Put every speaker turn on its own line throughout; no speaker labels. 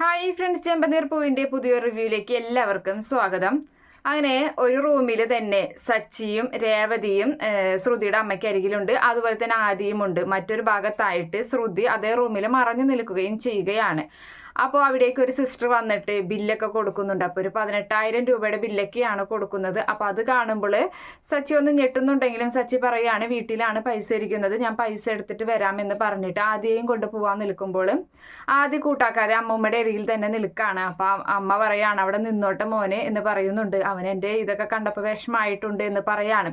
Hi friends ചെമ്പനീർ പൂവിന്റെ പുതിയ റിവ്യൂയിലേക്ക് എല്ലാവർക്കും സ്വാഗതം. അങ്ങനെ ഒരു റൂമിൽ തന്നെ സച്ചിയും രേവതിയും ശ്രുതിയുടെ അമ്മയ്ക്ക് അരികിലുണ്ട്. അതുപോലെ തന്നെ ആദിയും ഉണ്ട്. മറ്റൊരു ഭാഗത്തായിട്ട് ശ്രുതി അതേ റൂമിൽ മറഞ്ഞു നിൽക്കുകയും ചെയ്യുകയാണ്. അപ്പോൾ അവിടേക്ക് ഒരു സിസ്റ്റർ വന്നിട്ട് ബില്ലൊക്കെ കൊടുക്കുന്നുണ്ട്. അപ്പോൾ ഒരു പതിനെട്ടായിരം രൂപയുടെ ബില്ലൊക്കെയാണ് കൊടുക്കുന്നത്. അപ്പോൾ അത് കാണുമ്പോൾ സച്ചി ഒന്ന് ഞെട്ടുന്നുണ്ടെങ്കിലും സച്ചി പറയുകയാണ് വീട്ടിലാണ് പൈസ ഇരിക്കുന്നത്. ഞാൻ പൈസ എടുത്തിട്ട് വരാമെന്ന് പറഞ്ഞിട്ട് ആദ്യം കൊണ്ട് പോവാൻ നിൽക്കുമ്പോൾ ആദ്യ കൂട്ടാക്കാതെ അമ്മൂമ്മയുടെ അരികിൽ തന്നെ നിൽക്കുകയാണ് അപ്പോൾ അമ്മ പറയാണ് അവിടെ നിന്നോട്ടെ മോനെ എന്ന് പറയുന്നുണ്ട്. അവൻ എന്റെ ഇതൊക്കെ കണ്ടപ്പോൾ വിഷമായിട്ടുണ്ട് എന്ന് പറയാണ്.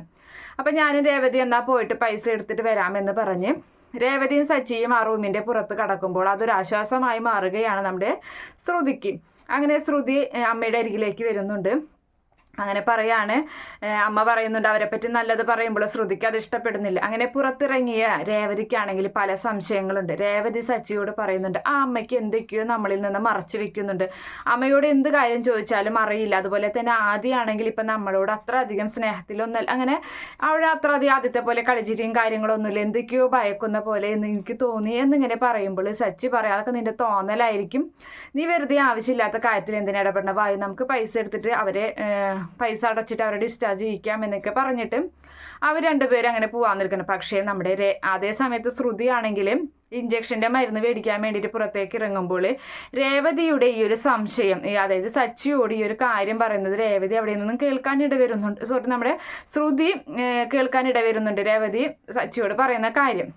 അപ്പം ഞാനും രേവതി എന്നാ പോയിട്ട് പൈസ എടുത്തിട്ട് വരാമെന്ന് പറഞ്ഞ് രേവതിയും സച്ചിയും ആ റൂമിന്റെ പുറത്ത് കടക്കുമ്പോൾ അതൊരാശ്വാസമായി മാറുകയാണ് നമ്മുടെ ശ്രുതിക്ക്. അങ്ങനെ ശ്രുതി അമ്മയുടെ അരികിലേക്ക് വരുന്നുണ്ട്. അങ്ങനെ പറയാണ്. അമ്മ പറയുന്നുണ്ട് അവരെ പറ്റി നല്ലത് പറയുമ്പോൾ ശ്രുതിക്ക് അത് ഇഷ്ടപ്പെടുന്നില്ല. അങ്ങനെ പുറത്തിറങ്ങിയ രേവതിക്കാണെങ്കിൽ പല സംശയങ്ങളുണ്ട്. രേവതി സച്ചിയോട് പറയുന്നുണ്ട് ആ അമ്മയ്ക്ക് എന്തൊക്കെയോ നമ്മളിൽ നിന്ന് മറച്ചു വെക്കുന്നുണ്ട്. അമ്മയോട് എന്ത് കാര്യം ചോദിച്ചാലും അറിയില്ല. അതുപോലെ തന്നെ ആദ്യമാണെങ്കിൽ ഇപ്പം നമ്മളോട് അത്ര അധികം സ്നേഹത്തിലൊന്നല്ല അങ്ങനെ അവിടെ അത്ര അധികം ആദ്യത്തെ പോലെ കളിച്ചിരിയും കാര്യങ്ങളൊന്നുമില്ല. എന്തൊക്കെയോ ഭയക്കുന്ന പോലെ എന്ന് എനിക്ക് തോന്നി എന്നിങ്ങനെ പറയുമ്പോൾ സച്ചി പറയാം അതൊക്കെ നിന്റെ തോന്നലായിരിക്കും. നീ വെറുതെ ആവശ്യമില്ലാത്ത കാര്യത്തിൽ എന്തിനാ ഇടപെടണ? വായു നമുക്ക് പൈസ എടുത്തിട്ട് അവരെ പൈസ അടച്ചിട്ട് അവരെ ഡിസ്ചാർജ് ചെയ്യിക്കാം എന്നൊക്കെ പറഞ്ഞിട്ട് അവർ രണ്ടുപേരും അങ്ങനെ പോവാൻ നിൽക്കണം പക്ഷേ നമ്മുടെ അതേ സമയത്ത് ശ്രുതിയാണെങ്കിലും ഇഞ്ചക്ഷന്റെ മരുന്ന് മേടിക്കാൻ വേണ്ടിയിട്ട് പുറത്തേക്ക് ഇറങ്ങുമ്പോൾ രേവതിയുടെ ഈ ഒരു സംശയം അതായത് സച്ചിയോട് ഈ ഒരു കാര്യം പറയുന്നത് രേവതി അവിടെ നിന്നും കേൾക്കാൻ ഇടവരുന്നുണ്ട്. സോറി നമ്മുടെ ശ്രുതി കേൾക്കാൻ ഇടവരുന്നുണ്ട് രേവതി സച്ചിയോട് പറയുന്ന കാര്യം.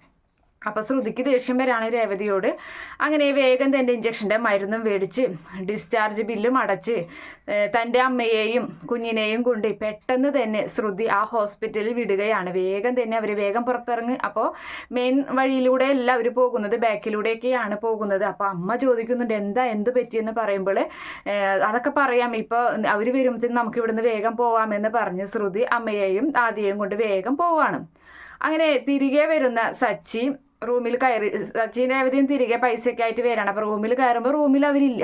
അപ്പോൾ ശ്രുതിക്ക് ദേഷ്യം വരാണ് രേവതിയോട്. അങ്ങനെ വേഗം തന്റെ ഇഞ്ചക്ഷന്റെ മരുന്നും മേടിച്ച് ഡിസ്ചാർജ് ബില്ലും അടച്ച് തന്റെ അമ്മയെയും കുഞ്ഞിനെയും കൊണ്ട് പെട്ടെന്ന് തന്നെ ശ്രുതി ആ ഹോസ്പിറ്റലിൽ വിടുകയാണ്. വേഗം തന്നെ അവർ വേഗം പുറത്തിറങ്ങി. അപ്പോൾ മെയിൻ വഴിയിലൂടെ അല്ല അവർ പോകുന്നത് ബാക്കിലൂടെയൊക്കെയാണ് പോകുന്നത്. അപ്പോൾ അമ്മ ചോദിക്കുന്നുണ്ട് എന്താ എന്ത് പറ്റിയെന്ന് പറയുമ്പോൾ അതൊക്കെ പറയാം. ഇപ്പോൾ അവർ വരുമ്പോഴത്തേക്കും നമുക്ക് ഇവിടുന്ന് വേഗം പോവാമെന്ന് പറഞ്ഞ് ശ്രുതി അമ്മയെയും ആദ്യയും കൊണ്ട് വേഗം പോവാണ്. അങ്ങനെ തിരികെ വരുന്ന സച്ചി റൂമിൽ കയറി. സച്ചിൻ രേവതിയും തിരികെ പൈസയൊക്കെ ആയിട്ട് വരാണ്. അപ്പോൾ റൂമിൽ കയറുമ്പോൾ റൂമിൽ അവരില്ല.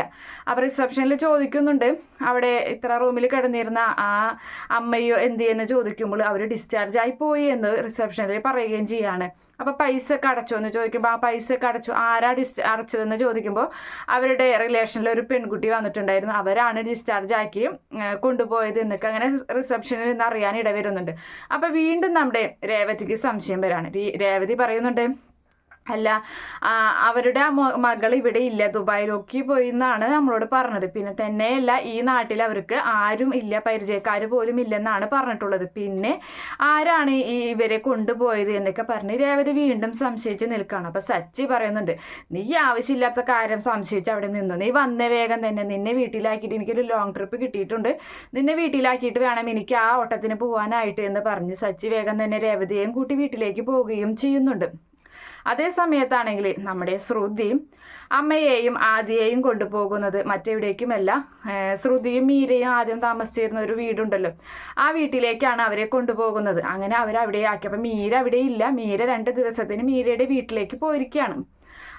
അപ്പോൾ റിസപ്ഷനിൽ ചോദിക്കുന്നുണ്ട്. അവിടെ ഇത്ര റൂമിൽ കിടന്നിരുന്ന ആ അമ്മയോ എന്ത് ചെയ്യുന്നു ചോദിക്കുമ്പോൾ അവർ ഡിസ്ചാർജ് ആയി പോയി എന്ന് റിസപ്ഷനിൽ പറയുകയും ചെയ്യാണ്. അപ്പോൾ പൈസ ഒക്കെ അടച്ചോ എന്ന് ചോദിക്കുമ്പോൾ ആ പൈസ ഒക്കെ അടച്ചു. ആരാ ഡിസ് അടച്ചതെന്ന് ചോദിക്കുമ്പോൾ അവരുടെ റിലേഷനിൽ ഒരു പെൺകുട്ടി വന്നിട്ടുണ്ടായിരുന്നു. അവരാണ് ഡിസ്ചാർജ് ആക്കി കൊണ്ടുപോയത് എന്നൊക്കെ അങ്ങനെ റിസപ്ഷനിൽ നിന്ന് അറിയാൻ ഇടവരുന്നുണ്ട്. അപ്പോൾ വീണ്ടും നമ്മുടെ രേവതിക്ക് സംശയം വരാണ്. രേവതി പറയുന്നുണ്ട് അല്ല അവരുടെ മകൾ ഇവിടെ ഇല്ല. ദുബായിലേക്ക് പോയി എന്നാണ് നമ്മളോട് പറഞ്ഞത്. പിന്നെ തന്നെയല്ല ഈ നാട്ടിൽ അവർക്ക് ആരും ഇല്ല പരിചയക്കാർ പോലും ഇല്ലെന്നാണ് പറഞ്ഞിട്ടുള്ളത്. പിന്നെ ആരാണ് ഈ ഇവരെ കൊണ്ടുപോയത് എന്നൊക്കെ പറഞ്ഞ് രേവതി വീണ്ടും സംശയിച്ച് നിൽക്കുകയാണ്. അപ്പം സച്ചി പറയുന്നുണ്ട് നീ ആവശ്യമില്ലാത്ത കാര്യം സംശയിച്ച് അവിടെ നിന്നു. നീ വന്ന വേഗം തന്നെ നിന്നെ വീട്ടിലാക്കിയിട്ട് എനിക്കൊരു ലോങ് ട്രിപ്പ് കിട്ടിയിട്ടുണ്ട്. നിന്നെ വീട്ടിലാക്കിയിട്ട് വേണം എനിക്ക് ആ ഓട്ടത്തിന് പോകാനായിട്ട് എന്ന് പറഞ്ഞ് സച്ചി വേഗം തന്നെ രേവതിയെയും കൂട്ടി വീട്ടിലേക്ക് പോവുകയും ചെയ്യുന്നുണ്ട്. അതേ സമയത്താണെങ്കിൽ നമ്മുടെ ശ്രുതി അമ്മയെയും ആദിയെയും കൊണ്ടുപോകുന്നത് മറ്റെവിടേക്കുമല്ല. ശ്രുതിയും മീരയും ആദ്യം താമസിച്ചിരുന്ന ഒരു വീടുണ്ടല്ലോ. ആ വീട്ടിലേക്കാണ് അവരെ കൊണ്ടുപോകുന്നത്. അങ്ങനെ അവരവിടെ ആക്കി. അപ്പം മീര അവിടെ ഇല്ല. മീര രണ്ട് ദിവസത്തിന് മീരയുടെ വീട്ടിലേക്ക് പോയിരിക്കുകയാണ്.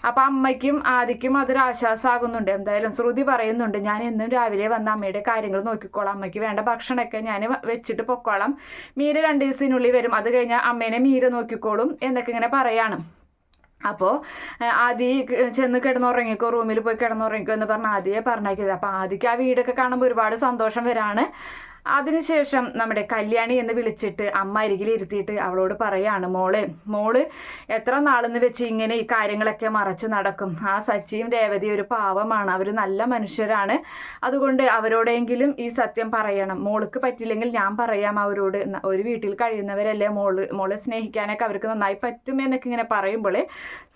അപ്പം അമ്മയ്ക്കും ആദിക്കും അതൊരു ആശ്വാസമാകുന്നുണ്ട്. എന്തായാലും ശ്രുതി പറയുന്നുണ്ട് ഞാൻ എന്നും രാവിലെ വന്ന അമ്മയുടെ കാര്യങ്ങൾ നോക്കിക്കോളാം. അമ്മയ്ക്ക് വേണ്ട ഭക്ഷണമൊക്കെ ഞാൻ വെച്ചിട്ട് പൊക്കോളാം. മീര രണ്ട് ദിവസത്തിനുള്ളിൽ വരും. അത് കഴിഞ്ഞാൽ അമ്മേനെ മീര നോക്കിക്കോളും എന്നൊക്കെ ഇങ്ങനെ പറയാണ്. അപ്പോൾ ആദി ചെന്ന് കിടന്നുറങ്ങിക്കോ റൂമിൽ പോയി കിടന്നുറങ്ങിക്കോ എന്ന് പറഞ്ഞ് ആദ്യേ പറഞ്ഞേക്കരുത് അപ്പോൾ ആദിക്ക് ആ വീടൊക്കെ കാണുമ്പോൾ ഒരുപാട് സന്തോഷം വരാണ്. അതിനുശേഷം നമ്മുടെ കല്യാണി എന്ന് വിളിച്ചിട്ട് അമ്മ അരികിൽ ഇരുത്തിയിട്ട് അവളോട് പറയാണ് മോൾ മോൾ എത്ര നാളെന്ന് വെച്ച് ഇങ്ങനെ ഈ കാര്യങ്ങളൊക്കെ മറച്ചു നടക്കും. ആ സച്ചിയും രേവതി ഒരു പാവമാണ്. അവർ നല്ല മനുഷ്യരാണ്. അതുകൊണ്ട് അവരോടെങ്കിലും ഈ സത്യം പറയണം. മോൾക്ക് പറ്റില്ലെങ്കിൽ ഞാൻ പറയാം അവരോട്. ഒരു വീട്ടിൽ കഴിയുന്നവരല്ലേ മോൾ മോളെ സ്നേഹിക്കാനൊക്കെ അവർക്ക് നന്നായി പറ്റും എന്നൊക്കെ ഇങ്ങനെ പറയുമ്പോൾ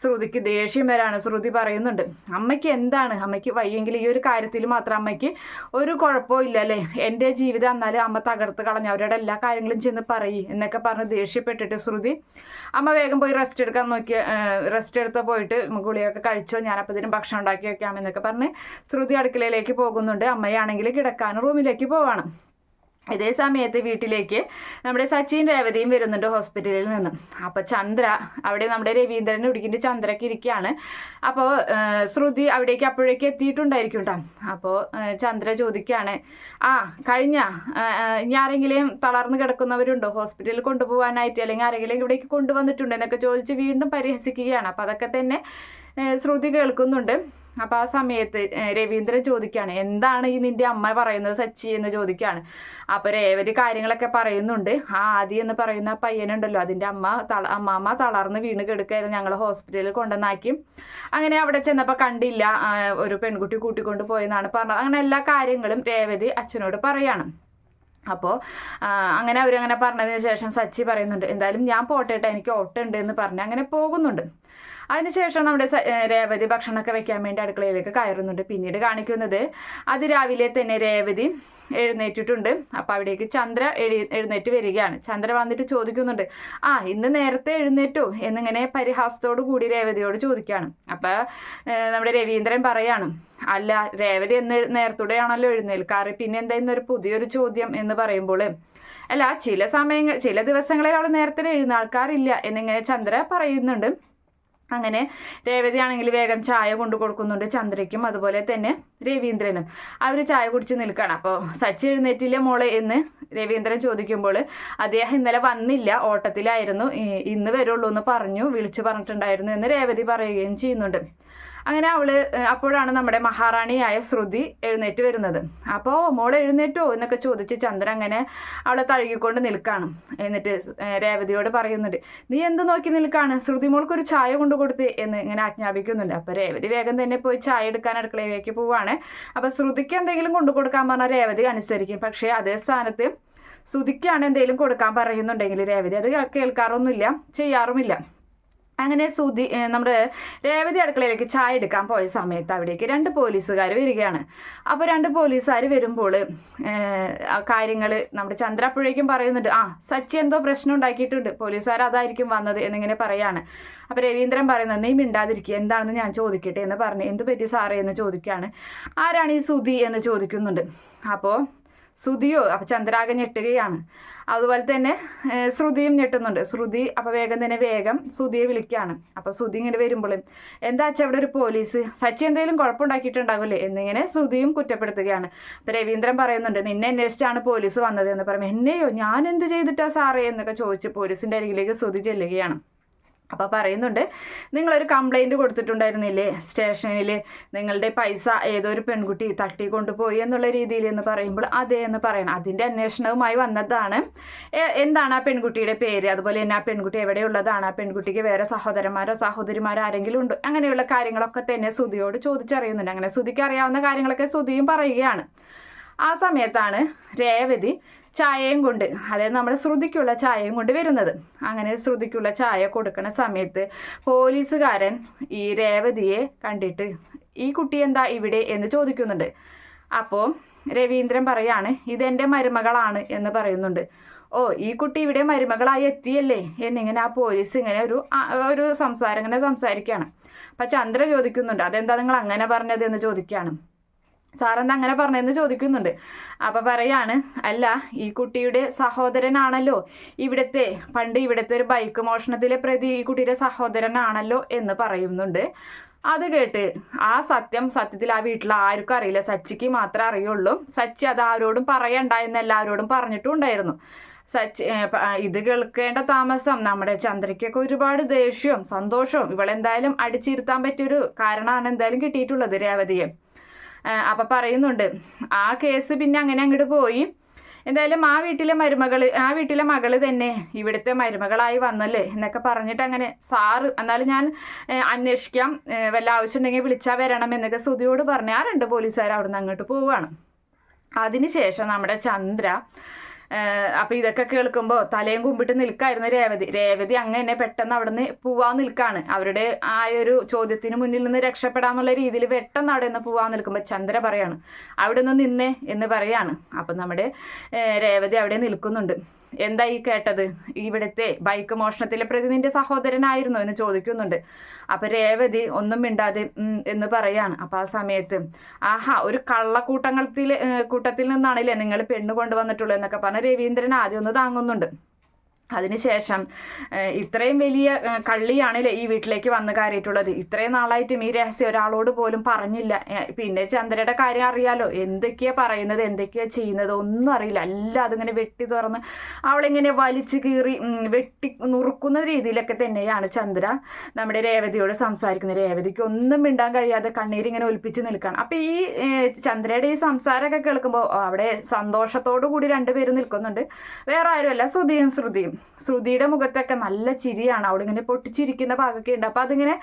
ശ്രുതിക്ക് ദേഷ്യം വരാണ്. ശ്രുതി പറയുന്നുണ്ട് അമ്മയ്ക്ക് എന്താണ്? അമ്മയ്ക്ക് വയ്യെങ്കിൽ ഈ ഒരു കാര്യത്തിൽ മാത്രം അമ്മയ്ക്ക് ഒരു കുഴപ്പവും ഇല്ല അല്ലേ എന്റെ ജീവിതം എന്നാലും അമ്മ തകർത്ത് കളഞ്ഞു അവരുടെ എല്ലാ കാര്യങ്ങളും ചെന്ന് പറയും എന്നൊക്കെ പറഞ്ഞ് ദേഷ്യപ്പെട്ടിട്ട് ശ്രുതി അമ്മ വേഗം പോയി റെസ്റ്റ് എടുക്കാൻ നോക്കിയ റെസ്റ്റ് എടുത്ത് പോയിട്ട് ഗുളിയൊക്കെ കഴിച്ചോ ഞാൻ ഇതിനും ഭക്ഷണം ഉണ്ടാക്കി വെക്കാം എന്നൊക്കെ പറഞ്ഞ് ശ്രുതി അടുക്കളയിലേക്ക് പോകുന്നുണ്ട്. അമ്മയാണെങ്കിൽ കിടക്കാൻ റൂമിലേക്ക് പോവാണ്. ഇതേ സമയത്ത് വീട്ടിലേക്ക് നമ്മുടെ സച്ചിൻ രേവതിയും വരുന്നുണ്ട് ഹോസ്പിറ്റലിൽ നിന്ന്. അപ്പോൾ ചന്ദ്ര അവിടെ നമ്മുടെ രവീന്ദ്രനെ ഇടിക്കിന്റെ ചന്ദ്രക്ക് ഇരിക്കുകയാണ്. അപ്പോൾ ശ്രുതി അവിടേക്ക് അപ്പോഴേക്ക് എത്തിയിട്ടുണ്ടായിരിക്കും കേട്ടോ. അപ്പോൾ ചന്ദ്ര ചോദിക്കുകയാണ് ആ കഴിഞ്ഞ ഇനി ആരെങ്കിലും തളർന്നു കിടക്കുന്നവരുണ്ടോ? ഹോസ്പിറ്റലിൽ കൊണ്ടുപോകാനായിട്ട് അല്ലെങ്കിൽ ആരെങ്കിലും ഇവിടേക്ക് കൊണ്ടുവന്നിട്ടുണ്ടോ? എന്നൊക്കെ ചോദിച്ച് വീണ്ടും പരിഹസിക്കുകയാണ്. അപ്പോൾ അതൊക്കെ തന്നെ ശ്രുതി കേൾക്കുന്നുണ്ട്. അപ്പോൾ ആ സമയത്ത് രവീന്ദ്രൻ ചോദിക്കുകയാണ് എന്താണ് ഈ നിന്റെ അമ്മ പറയുന്നത് സച്ചി? എന്ന് ചോദിക്കുകയാണ്. അപ്പോൾ രേവതി കാര്യങ്ങളൊക്കെ പറയുന്നുണ്ട്. ആ ആദി എന്ന് പറയുന്ന പയ്യനുണ്ടല്ലോ അതിന്റെ അമ്മ തള അമ്മാമ്മ തളർന്ന് വീണ് കിടക്കുകയായിരുന്നു. ഞങ്ങൾ ഹോസ്പിറ്റലിൽ കൊണ്ടുവന്നാക്കി. അങ്ങനെ അവിടെ ചെന്നപ്പോൾ കണ്ടില്ല ഒരു പെൺകുട്ടി കൂട്ടിക്കൊണ്ട് പോയെന്നാണ് പറഞ്ഞത്. അങ്ങനെ എല്ലാ കാര്യങ്ങളും രേവതി അച്ഛനോട് പറയാണ്. അപ്പോൾ അങ്ങനെ അവരങ്ങനെ പറഞ്ഞതിന് ശേഷം സച്ചി പറയുന്നുണ്ട് എന്തായാലും ഞാൻ പോട്ടെ എനിക്ക് ഓട്ടം ഉണ്ട് എന്ന് പറഞ്ഞ് അങ്ങനെ പോകുന്നുണ്ട്. അതിനുശേഷം നമ്മുടെ രേവതി ഭക്ഷണമൊക്കെ വെക്കാൻ വേണ്ടി അടുക്കളയിലേക്ക് കയറുന്നുണ്ട്. പിന്നീട് കാണിക്കുന്നത് അത് രാവിലെ തന്നെ രേവതി എഴുന്നേറ്റിട്ടുണ്ട്. അപ്പോൾ അവിടേക്ക് ചന്ദ്ര എഴു എഴുന്നേറ്റ് വരികയാണ്. ചന്ദ്ര വന്നിട്ട് ചോദിക്കുന്നുണ്ട് ആ ഇന്ന് നേരത്തെ എഴുന്നേറ്റോ? എന്നിങ്ങനെ പരിഹാസത്തോടു കൂടി രേവതിയോട് ചോദിക്കുകയാണ്. അപ്പോൾ നമ്മുടെ രവീന്ദ്രൻ പറയാണ് അല്ല രേവതി എന്ന് നേരത്തൂടെയാണല്ലോ എഴുന്നേൽക്കാറ്. പിന്നെ എന്താ ഇന്നൊരു പുതിയൊരു ചോദ്യം എന്ന് പറയുമ്പോൾ അല്ല ചില സമയങ്ങൾ ചില ദിവസങ്ങളിൽ അവൾ നേരത്തെ എഴുന്നേൽക്കാറില്ല എന്നിങ്ങനെ ചന്ദ്ര പറയുന്നുണ്ട്. അങ്ങനെ രേവതി ആണെങ്കിൽ വേഗം ചായ കൊണ്ടു കൊടുക്കുന്നുണ്ട് ചന്ദ്രയ്ക്കും അതുപോലെ തന്നെ രവീന്ദ്രനും. അവർ ചായ കുടിച്ച് നിൽക്കുകയാണ്. അപ്പോൾ സച്ചി എഴുന്നേറ്റില്ല മോളെ എന്ന് രവീന്ദ്രൻ ചോദിക്കുമ്പോൾ അദ്ദേഹം ഇന്നലെ വന്നില്ല ഓട്ടത്തിലായിരുന്നു ഇന്ന് വരുള്ളൂ എന്ന് പറഞ്ഞു വിളിച്ചു പറഞ്ഞിട്ടുണ്ടായിരുന്നു എന്ന് രേവതി പറയുകയും ചെയ്യുന്നുണ്ട്. അങ്ങനെ അവൾ അപ്പോഴാണ് നമ്മുടെ മഹാറാണിയായ ശ്രുതി എഴുന്നേറ്റ് വരുന്നത്. അപ്പോൾ മോൾ എഴുന്നേറ്റോ എന്നൊക്കെ ചോദിച്ച് ചന്ദ്രൻ അങ്ങനെ അവളെ തഴുകിക്കൊണ്ട് നിൽക്കാണ്. എന്നിട്ട് രേവതിയോട് പറയുന്നുണ്ട് നീ എന്ത് നോക്കി നിൽക്കാണ്? ശ്രുതി മോൾക്ക് ഒരു ചായ കൊണ്ടു കൊടുത്ത് എന്ന് ഇങ്ങനെ ആജ്ഞാപിക്കുന്നുണ്ട്. അപ്പോൾ രേവതി വേഗം തന്നെ പോയി ചായ എടുക്കാൻ അടുക്കളയിലേക്ക് പോവാണ്. അപ്പോൾ ശ്രുതിക്ക് എന്തെങ്കിലും കൊണ്ടു കൊടുക്കാൻ പറഞ്ഞാൽ രേവതി അനുസരിക്കും. പക്ഷേ അതേ സ്ഥാനത്ത് ശ്രുതിക്കാണ് എന്തെങ്കിലും കൊടുക്കാൻ പറയുന്നുണ്ടെങ്കിൽ രേവതി അത് കേൾക്കാറൊന്നുമില്ല ചെയ്യാറുമില്ല. അങ്ങനെ സുധി നമ്മുടെ രേവതി അടുക്കളയിലേക്ക് ചായ എടുക്കാൻ പോയ സമയത്ത് അവിടേക്ക് രണ്ട് പോലീസുകാർ വരികയാണ്. അപ്പോൾ രണ്ട് പോലീസുകാർ വരുമ്പോൾ കാര്യങ്ങൾ നമ്മുടെ ചന്ദ്രപ്പുഴയ്ക്കും പറയുന്നുണ്ട്. ആ സച്ചി എന്തോ പ്രശ്നം ഉണ്ടാക്കിയിട്ടുണ്ട്. പോലീസുകാർ അതായിരിക്കും വന്നത് എന്നിങ്ങനെ പറയാണ്. അപ്പോൾ രവീന്ദ്രൻ പറയുന്നത് നീ മിണ്ടാതിരിക്കുക എന്താണെന്ന് ഞാൻ ചോദിക്കട്ടെ എന്ന് പറഞ്ഞ് എന്ത് പറ്റി സാറേ? എന്ന് ചോദിക്കുകയാണ് ആരാണ് ഈ സുധി എന്ന് ചോദിക്കുന്നുണ്ട്. അപ്പോൾ ശ്രുതിയോ അപ്പൊ ചന്ദ്രാഗ ഞെട്ടുകയാണ്. അതുപോലെ തന്നെ ശ്രുതിയും ഞെട്ടുന്നുണ്ട്. ശ്രുതി അപ്പൊ വേഗം തന്നെ വേഗം ശ്രുതിയെ വിളിക്കുകയാണ്. അപ്പൊ ശ്രുതി ഇങ്ങനെ വരുമ്പോഴും എന്താ അച്ഛ ഇവിടെ ഒരു പോലീസ്? സച്ചി എന്തെങ്കിലും കുഴപ്പമുണ്ടാക്കിയിട്ടുണ്ടാവില്ലേ എന്നിങ്ങനെ ശ്രുതിയും കുറ്റപ്പെടുത്തുകയാണ്. അപ്പൊ രവീന്ദ്രൻ പറയുന്നുണ്ട് നിന്നെ അന്വേഷിച്ചാണ് പോലീസ് വന്നത് എന്ന് പറയുമ്പോൾ എന്നെയോ ഞാൻ എന്ത് ചെയ്തിട്ടാ സാറേ? എന്നൊക്കെ ചോദിച്ച് പോലീസിന്റെ അരികിലേക്ക് ശ്രുതി ചെല്ലുകയാണ്. അപ്പോൾ പറയുന്നുണ്ട് നിങ്ങളൊരു കംപ്ലൈന്റ് കൊടുത്തിട്ടുണ്ടായിരുന്നില്ലേ? സ്റ്റേഷനിൽ നിങ്ങളുടെ പൈസ ഏതോ ഒരു പെൺകുട്ടി തട്ടിക്കൊണ്ടുപോയി എന്നുള്ള രീതിയിൽ എന്ന് പറയുമ്പോൾ അതെ എന്ന് പറയണം. അതിന്റെ അന്വേഷണവുമായി വന്നതാണ്. എന്താണ് ആ പെൺകുട്ടിയുടെ പേര്? അതുപോലെ തന്നെ ആ പെൺകുട്ടി എവിടെയുള്ളതാണ്? ആ പെൺകുട്ടിക്ക് വേറെ സഹോദരന്മാരോ സഹോദരിമാരോ ആരെങ്കിലും ഉണ്ടോ? അങ്ങനെയുള്ള കാര്യങ്ങളൊക്കെ തന്നെ സുതിയോട് ചോദിച്ചറിയുന്നുണ്ട്. അങ്ങനെ സുതിക്ക് അറിയാവുന്ന കാര്യങ്ങളൊക്കെ സുതിയും പറയുകയാണ്. ആ സമയത്താണ് രേവതി ചായയും കൊണ്ട് അതായത് നമ്മുടെ ശ്രുതിക്കുള്ള ചായയും കൊണ്ട് വരുന്നത്. അങ്ങനെ ശ്രുതിക്കുള്ള ചായ കൊടുക്കുന്ന സമയത്ത് പോലീസുകാരൻ ഈ രേവതിയെ കണ്ടിട്ട് ഈ കുട്ടി എന്താ ഇവിടെ? എന്ന് ചോദിക്കുന്നുണ്ട്. അപ്പോൾ രവീന്ദ്രൻ പറയാണ് ഇതെന്റെ മരുമകളാണ് എന്ന് പറയുന്നുണ്ട്. ഓ ഈ കുട്ടി ഇവിടെ മരുമകളായി എത്തിയല്ലേ? എന്നിങ്ങനെ ആ പോലീസ് ഇങ്ങനെ ഒരു ഒരു സംസാരം ഇങ്ങനെ സംസാരിക്കുകയാണ്. അപ്പം ചന്ദ്ര ചോദിക്കുന്നുണ്ട് അതെന്താ നിങ്ങൾ അങ്ങനെ പറഞ്ഞത്? എന്ന് ചോദിക്കുകയാണ്. സാറെന്താ അങ്ങനെ പറഞ്ഞതെന്ന് ചോദിക്കുന്നുണ്ട്. അപ്പോൾ പറയാണ് അല്ല ഈ കുട്ടിയുടെ സഹോദരനാണല്ലോ. ഇവിടുത്തെ പണ്ട് ഇവിടുത്തെ ഒരു ബൈക്ക് മോഷണത്തിലെ പ്രതി ഈ കുട്ടിയുടെ സഹോദരനാണല്ലോ എന്ന് പറയുന്നുണ്ട്. അത് കേട്ട് ആ സത്യം സത്യത്തിൽ ആ വീട്ടിൽ ആർക്കും അറിയില്ല. സച്ചിക്ക് മാത്രമേ അറിയുള്ളൂ. സച്ചി അത് ആരോടും പറയണ്ട എന്ന് എല്ലാവരോടും പറഞ്ഞിട്ടും ഉണ്ടായിരുന്നു സച്ചി ഇത് കേൾക്കേണ്ട താമസം നമ്മുടെ ചന്ദ്രയ്ക്കൊക്കെ ഒരുപാട് ദേഷ്യവും സന്തോഷവും. ഇവളെന്തായാലും അടിച്ചിരുത്താൻ പറ്റിയൊരു കാരണമാണ് എന്തായാലും കിട്ടിയിട്ടുള്ളത് രേവതിയെ. അപ്പൊ പറയുന്നുണ്ട് ആ കേസ് പിന്നെ അങ്ങനെ അങ്ങോട്ട് പോയി. എന്തായാലും ആ വീട്ടിലെ മരുമകൾ ആ വീട്ടിലെ മകൾ തന്നെ ഇവിടുത്തെ മരുമകളായി വന്നല്ലേ എന്നൊക്കെ പറഞ്ഞിട്ട് അങ്ങനെ സാറ് എന്നാലും ഞാൻ അന്വേഷിക്കാം വല്ല ആവശ്യമുണ്ടെങ്കിൽ വിളിച്ചാൽ വരണം എന്നൊക്കെ സുധിയോട് പറഞ്ഞ് ആ രണ്ട് പോലീസുകാർ അവിടുന്ന് അങ്ങോട്ട് പോവുകയാണ് അതിനുശേഷം നമ്മുടെ ചന്ദ്ര അപ്പം ഇതൊക്കെ കേൾക്കുമ്പോൾ തലയും കുമ്പിട്ട് നിൽക്കായിരുന്നു രേവതി. രേവതി അങ്ങനെ പെട്ടെന്ന് അവിടുന്ന് പോവാൻ നിൽക്കാണ്. അവരുടെ ആ ഒരു ചോദ്യത്തിന് മുന്നിൽ നിന്ന് രക്ഷപ്പെടാന്നുള്ള രീതിയിൽ പെട്ടെന്ന് അവിടെ നിന്ന് പോവാൻ നിൽക്കുമ്പോൾ ചന്ദ്ര പറയാണ് അവിടെ നിന്ന് നിന്നേ എന്ന് പറയാണ്. അപ്പം നമ്മുടെ രേവതി അവിടെ നിൽക്കുന്നുണ്ട്. എന്താ ഈ കേട്ടത്? ഇവിടുത്തെ ബൈക്ക് മോഷണത്തിലെ പ്രതി നിന്റെ സഹോദരനായിരുന്നു എന്ന് ചോദിക്കുന്നുണ്ട്. അപ്പൊ രേവതി ഒന്നും മിണ്ടാതെ എന്ന് പറയാണ്. അപ്പൊ ആ സമയത്ത് ആഹാ ഒരു കള്ളക്കൂട്ടങ്ങളിൽ കൂട്ടത്തിൽ നിന്നാണല്ലേ നിങ്ങൾ പെണ്ണ് കൊണ്ടുവന്നിട്ടുള്ളൂ എന്നൊക്കെ പറഞ്ഞ രവീന്ദ്രൻ ആദ്യം ഒന്ന് താങ്ങുന്നുണ്ട്. അതിനുശേഷം ഇത്രയും വലിയ കള്ളിയാണല്ലേ ഈ വീട്ടിലേക്ക് വന്ന് കയറിയിട്ടുള്ളത്. ഇത്രയും നാളായിട്ടും ഈ രഹസ്യം ഒരാളോട് പോലും പറഞ്ഞില്ല. പിന്നെ ചന്ദ്രയുടെ കാര്യം അറിയാലോ. എന്തൊക്കെയാ പറയുന്നത് എന്തൊക്കെയാ ചെയ്യുന്നത് ഒന്നും അറിയില്ല. എല്ലാം അതിങ്ങനെ വെട്ടി തുറന്ന് അവളിങ്ങനെ വലിച്ചു കീറി വെട്ടി നുറുക്കുന്ന രീതിയിലൊക്കെ തന്നെയാണ് ചന്ദ്ര നമ്മുടെ രേവതിയോട് സംസാരിക്കുന്നത്. രേവതിക്ക് ഒന്നും മിണ്ടാൻ കഴിയാതെ കണ്ണീരിങ്ങനെ ഒലിപ്പിച്ച് നിൽക്കുകയാണ് അപ്പൊ ഈ ചന്ദ്രയുടെ ഈ സംസാരമൊക്കെ കേൾക്കുമ്പോൾ അവിടെ സന്തോഷത്തോടു കൂടി രണ്ടുപേരും നിൽക്കുന്നുണ്ട്. വേറെ ആരുമല്ല ശ്രുതിയും ശ്രുതിയും. ശ്രുതിയുടെ മുഖത്തൊക്കെ നല്ല ചിരിയാണ്. അവിടെ ഇങ്ങനെ പൊട്ടിച്ചിരിക്കുന്ന ഭാഗമൊക്കെ ഉണ്ട്. അപ്പൊ അതിങ്ങനെ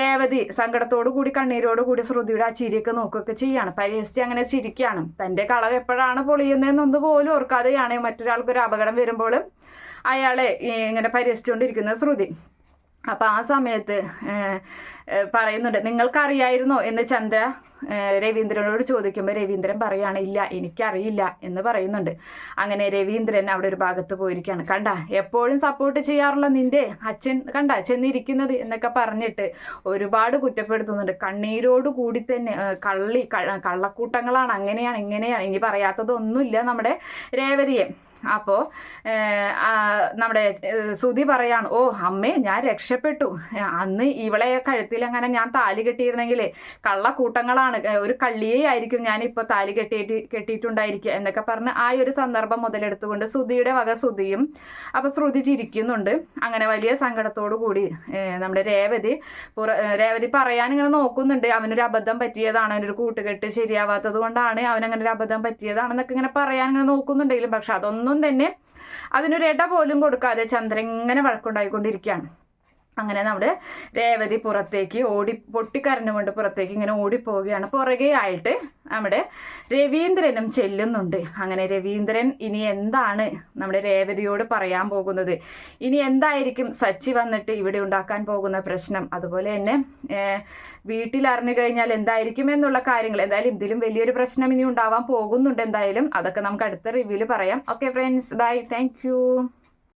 രേവതി സങ്കടത്തോടു കൂടി കണ്ണീരോട് കൂടി ശ്രുതിയുടെ ആ ചിരിയൊക്കെ നോക്കുകയൊക്കെ ചെയ്യാണ്. പരിഹസിച്ച് അങ്ങനെ ചിരിക്കുകയാണ് തന്റെ കളവ് എപ്പോഴാണ് പൊളിയുന്നതെന്നൊന്നു പോലും ഓർക്കാതെയാണ് മറ്റൊരാൾക്കൊരു അപകടം വരുമ്പോൾ അയാളെ ഇങ്ങനെ പരിഹസിച്ചുകൊണ്ടിരിക്കുന്നത് ശ്രുതി. അപ്പം ആ സമയത്ത് പറയുന്നുണ്ട് നിങ്ങൾക്കറിയായിരുന്നോ? എന്ന് ചന്ദ്ര രവീന്ദ്രനോട് ചോദിക്കുമ്പോൾ രവീന്ദ്രൻ പറയാണ് ഇല്ല എനിക്കറിയില്ല എന്ന് പറയുന്നുണ്ട്. അങ്ങനെ രവീന്ദ്രൻ അവിടെ ഒരു ഭാഗത്ത് പോയിരിക്കുകയാണ് കണ്ട എപ്പോഴും സപ്പോർട്ട് ചെയ്യാറുള്ള നിന്റെ അച്ഛൻ കണ്ട ചെന്നിരിക്കുന്നത്? എന്നൊക്കെ പറഞ്ഞിട്ട് ഒരുപാട് കുറ്റപ്പെടുത്തുന്നുണ്ട്. കണ്ണീരോട് കൂടി തന്നെ കള്ളി കള്ളക്കൂട്ടങ്ങളാണ് അങ്ങനെയാണ് ഇങ്ങനെയാണ് ഇനി പറയാത്തതൊന്നുമില്ല നമ്മുടെ രേവതിയെ. അപ്പോൾ നമ്മുടെ സുധി പറയാണ് ഓ അമ്മേ ഞാൻ രക്ഷപ്പെട്ടു. അന്ന് ഇവളെ കഴുത്തിൽ അങ്ങനെ ഞാൻ താലി കെട്ടിയിരുന്നെങ്കിൽ കള്ളക്കൂട്ടങ്ങളാണ്. ഒരു കള്ളിയെ ആയിരിക്കും ഞാൻ ഇപ്പോൾ താലി കെട്ടിയിട്ട് കെട്ടിയിട്ടുണ്ടായിരിക്കുക. എന്നൊക്കെ പറഞ്ഞ് ആ ഒരു സന്ദർഭം മുതലെടുത്തുകൊണ്ട് സുധിയുടെ വക സുധിയും അപ്പോൾ ശ്രുതി ചിരിക്കുന്നുണ്ട്. അങ്ങനെ വലിയ സങ്കടത്തോടു കൂടി നമ്മുടെ രേവതി പുറ രേവതി പറയാൻ ഇങ്ങനെ നോക്കുന്നുണ്ട്. അവനൊരു അബദ്ധം പറ്റിയതാണ്. അവനൊരു കൂട്ടുകെട്ട് ശരിയാവാത്തത് കൊണ്ടാണ് അവനങ്ങനെ ഒരു അബദ്ധം പറ്റിയതാണെന്നൊക്കെ ഇങ്ങനെ പറയാൻ ഇങ്ങനെ നോക്കുന്നുണ്ടെങ്കിലും പക്ഷെ അതൊന്നും തന്നെ അതിനൊരു ഇട പോലും കൊടുക്കാതെ ചന്ദ്രൻ ഇങ്ങനെ വഴക്കുണ്ടായിക്കൊണ്ടിരിക്കുകയാണ്. അങ്ങനെ നമ്മുടെ രേവതി പുറത്തേക്ക് ഓടി പൊട്ടിക്കരഞ്ഞുകൊണ്ട് പുറത്തേക്ക് ഇങ്ങനെ ഓടിപ്പോവുകയാണ്. പുറകെ ആയിട്ട് നമ്മുടെ രവീന്ദ്രനും ചെല്ലുന്നുണ്ട്. അങ്ങനെ രവീന്ദ്രൻ ഇനി എന്താണ് നമ്മുടെ രേവതിയോട് പറയാൻ പോകുന്നത്? ഇനി എന്തായിരിക്കും സച്ചി വന്നിട്ട് ഇവിടെ ഉണ്ടാക്കാൻ പോകുന്ന പ്രശ്നം? അതുപോലെ തന്നെ വീട്ടിൽ അറിഞ്ഞു കഴിഞ്ഞാൽ എന്തായിരിക്കും എന്നുള്ള കാര്യങ്ങൾ. എന്തായാലും ഇതിലും വലിയൊരു പ്രശ്നം ഇനി ഉണ്ടാവാൻ പോകുന്നുണ്ട് എന്തായാലും. അതൊക്കെ നമുക്ക് അടുത്ത റിവ്യൂവിൽ പറയാം. Okay friends bye thank